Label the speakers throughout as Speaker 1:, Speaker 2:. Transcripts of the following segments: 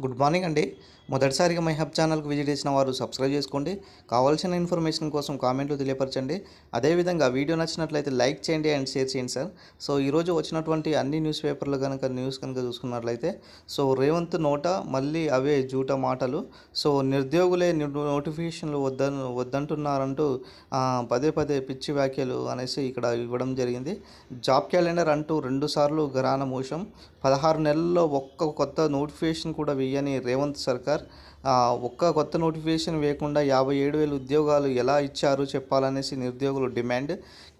Speaker 1: Good morning అండి. మొదటిసారిగా my hub ఛానల్కి విజిట్ చేసిన వారు సబ్స్క్రైబ్ చేసుకోండి. కావాల్సిన ఇన్ఫర్మేషన్ కోసం కామెంట్లు తెలియపరచండి. అదేవిధంగా వీడియో నచ్చినట్లయితే లైక్ చేయండి అండ్ షేర్ చేయండి సార్. సో ఈరోజు వచ్చినటువంటి అన్ని న్యూస్ పేపర్లు కనుక న్యూస్ కనుక చూసుకున్నట్లయితే సో రేవంత్ నోట మళ్ళీ అవే జూట మాటలు. సో నిరుద్యోగులే నోటిఫికేషన్లు వద్ద వద్దంటున్నారంటూ పదే పదే పిచ్చి వ్యాఖ్యలు అనేసి ఇక్కడ ఇవ్వడం జరిగింది. జాబ్ క్యాలెండర్ అంటూ రెండుసార్లు గరాన మోసం పదహారు నెలల్లో ఒక్క కొత్త నోటిఫికేషన్ కూడా వేయని రేవంత్ సర్కార్ సార్. ఒక్క కొత్త నోటిఫికేషన్ వేయకుండా యాభై ఏడు వేల ఉద్యోగాలు ఎలా ఇచ్చారు చెప్పాలనేసి నిరుద్యోగులు డిమాండ్.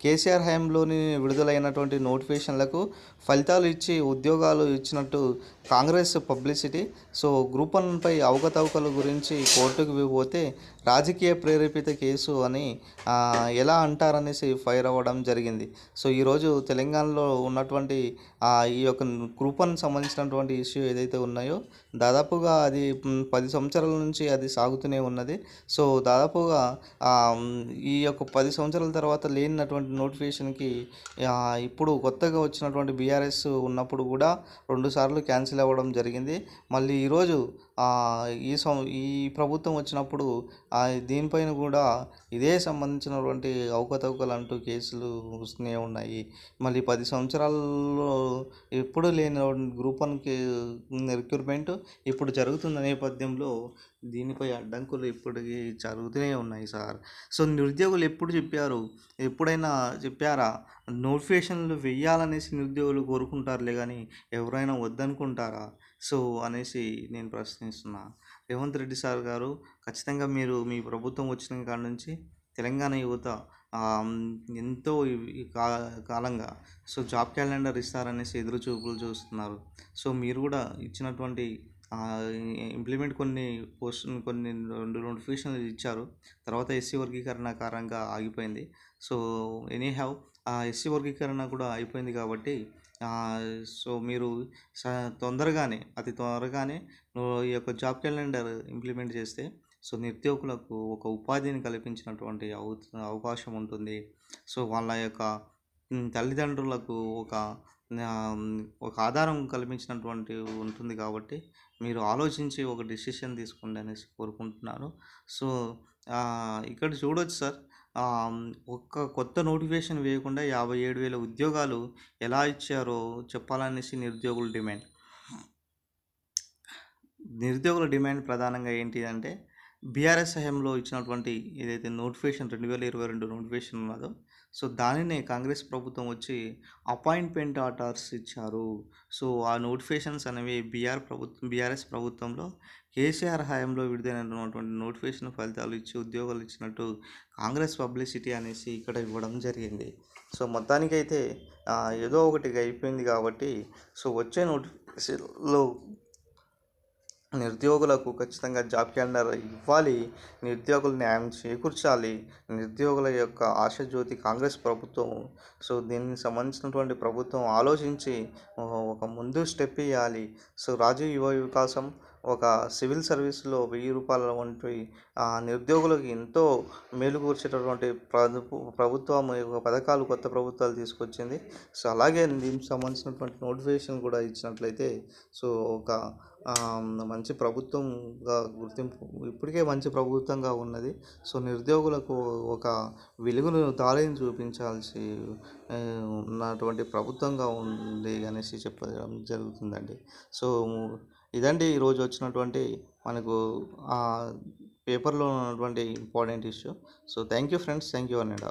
Speaker 1: కేసీఆర్ హయాంలోని విడుదలైనటువంటి నోటిఫికేషన్లకు ఫలితాలు ఇచ్చి ఉద్యోగాలు ఇచ్చినట్టు కాంగ్రెస్ పబ్లిసిటీ. సో గ్రూప్ వన్పై అవకతవకల గురించి కోర్టుకు పోతే రాజకీయ ప్రేరేపిత కేసు అని ఎలా అంటారనేసి ఫైర్ అవ్వడం జరిగింది. సో ఈరోజు తెలంగాణలో ఉన్నటువంటి ఈ యొక్క గ్రూప్ వన్ సంబంధించినటువంటి ఇష్యూ ఏదైతే ఉన్నాయో దాదాపుగా అది పది సంవత్సరాల నుంచి అది సాగుతూనే ఉన్నది. సో దాదాపుగా ఈ యొక్క పది సంవత్సరాల తర్వాత లేనటువంటి నోటిఫికేషన్కి ఇప్పుడు కొత్తగా వచ్చినటువంటి బీఆర్ఎస్ ఉన్నప్పుడు కూడా రెండుసార్లు క్యాన్సిల్ అవ్వడం జరిగింది. మళ్ళీ ఈరోజు ఈ సం ఈ ప్రభుత్వం వచ్చినప్పుడు దీనిపైన కూడా ఇదే సంబంధించినటువంటి అవకతవకలు అంటూ కేసులు వస్తూనే ఉన్నాయి. మళ్ళీ పది సంవత్సరాల్లో ఎప్పుడు లేని గ్రూప్ వన్కి రిక్రూట్మెంట్ ఇప్పుడు జరుగుతున్న నేపథ్యంలో దీనిపై అడ్డంకులు ఇప్పటికీ జరుగుతూనే ఉన్నాయి సార్. సో నిరుద్యోగులు ఎప్పుడు చెప్పారు? ఎప్పుడైనా చెప్పారా? నోటిఫికేషన్లు వెయ్యాలనేసి నిరుద్యోగులు కోరుకుంటారులే కానీ ఎవరైనా వద్దనుకుంటారా? సో అనేసి నేను ప్రశ్నిస్తున్నా. రేవంత్ రెడ్డి సార్ గారు ఖచ్చితంగా మీరు మీ ప్రభుత్వం వచ్చిన కాడ నుంచి తెలంగాణ యువత ఎంతో కా- కాలంగా సో జాబ్ క్యాలెండర్ ఇస్తారనేసి ఎదురు చూపులు చూస్తున్నారు. సో మీరు కూడా ఇచ్చినటువంటి ఇంప్లిమెంట్ కొన్ని పోస్ట్ కొన్ని రెండు రెండు నోటిఫికేషన్లు ఇచ్చారు. తర్వాత ఎస్సీ వర్గీకరణ కారణంగా ఆగిపోయింది. సో ఎనీ హ్యావ్ ఆ ఎస్సీ వర్గీకరణ కూడా అయిపోయింది కాబట్టి సో మీరు స- తొందరగానే అతి త్వరగానే ఈ యొక్క జాబ్ క్యాలెండర్ ఇంప్లిమెంట్ చేస్తే సో నిరుద్యోగులకు ఒక ఉపాధిని కల్పించినటువంటి అవ అవకాశం ఉంటుంది. సో వాళ్ళ యొక్క తల్లిదండ్రులకు ఒక ఒక ఆధారం కల్పించినటువంటి ఉంటుంది కాబట్టి మీరు ఆలోచించి ఒక డిసిషన్ తీసుకోండి అనేసి కోరుకుంటున్నాను. సో ఇక్కడ చూడొచ్చు సార్. ఒక్క కొత్త నోటిఫికేషన్ వేయకుండా యాభై ఏడు వేల ఉద్యోగాలు ఎలా ఇచ్చారో చెప్పాలనేసి నిరుద్యోగుల డిమాండ్. నిరుద్యోగుల డిమాండ్ ప్రధానంగా ఏంటి అంటే బీఆర్ఎస్ హయాంలో ఇచ్చినటువంటి ఏదైతే నోటిఫికేషన్ రెండు వేల ఇరవై రెండు నోటిఫికేషన్ ఉన్నదో సో దానినే కాంగ్రెస్ ప్రభుత్వం వచ్చి అపాయింట్మెంట్ ఆర్డర్స్ ఇచ్చారు. సో ఆ నోటిఫికేషన్స్ అనేవి బీఆర్ ప్రభుత్వం బీఆర్ఎస్ ప్రభుత్వంలో కేసీఆర్ హయాంలో విడుదలైనటువంటి నోటిఫికేషన్ ఫలితాలు ఇచ్చి ఉద్యోగాలు ఇచ్చినట్టు కాంగ్రెస్ పబ్లిసిటీ అనేసి ఇక్కడ ఇవ్వడం జరిగింది. సో మొత్తానికైతే ఏదో ఒకటి అయిపోయింది కాబట్టి సో వచ్చే నోటిఫికేషన్లో నిరుద్యోగులకు ఖచ్చితంగా జాబ్ క్యాలెండర్ ఇవ్వాలి. నిరుద్యోగులు న్యాయం చేకూర్చాలి. నిరుద్యోగుల యొక్క ఆశజ్యోతి కాంగ్రెస్ ప్రభుత్వం. సో దీనికి సంబంధించినటువంటి ప్రభుత్వం ఆలోచించి ఒక- ఒక ముందు స్టెప్ ఇవ్వాలి సో రాజీవ్ యువ వికాసం ఒక సివిల్ సర్వీస్లో వెయ్యి రూపాయల వంటి ఆ, నిరుద్యోగులకు ఎంతో మేలు కూర్చేటటువంటి ప్రభుత్వం యొక్క పథకాలు కొత్త ప్రభుత్వాలు తీసుకొచ్చింది. సో అలాగే దీనికి సంబంధించినటువంటి నోటిఫికేషన్ కూడా ఇచ్చినట్లయితే సో ఒక మంచి ప్రభుత్వంగా గుర్తింపు ఇప్పటికే మంచి ప్రభుత్వంగా ఉన్నది. సో నిరుద్యోగులకు ఒక వెలుగును దారిని చూపించాల్సి ఉన్నటువంటి ప్రభుత్వంగా ఉంది అనేసి చెప్పడం జరుగుతుందండి. సో ఇదండి ఈరోజు వచ్చినటువంటి మనకు ఆ పేపర్లో ఉన్నటువంటి important issue so thank you friends thank you అన్నడా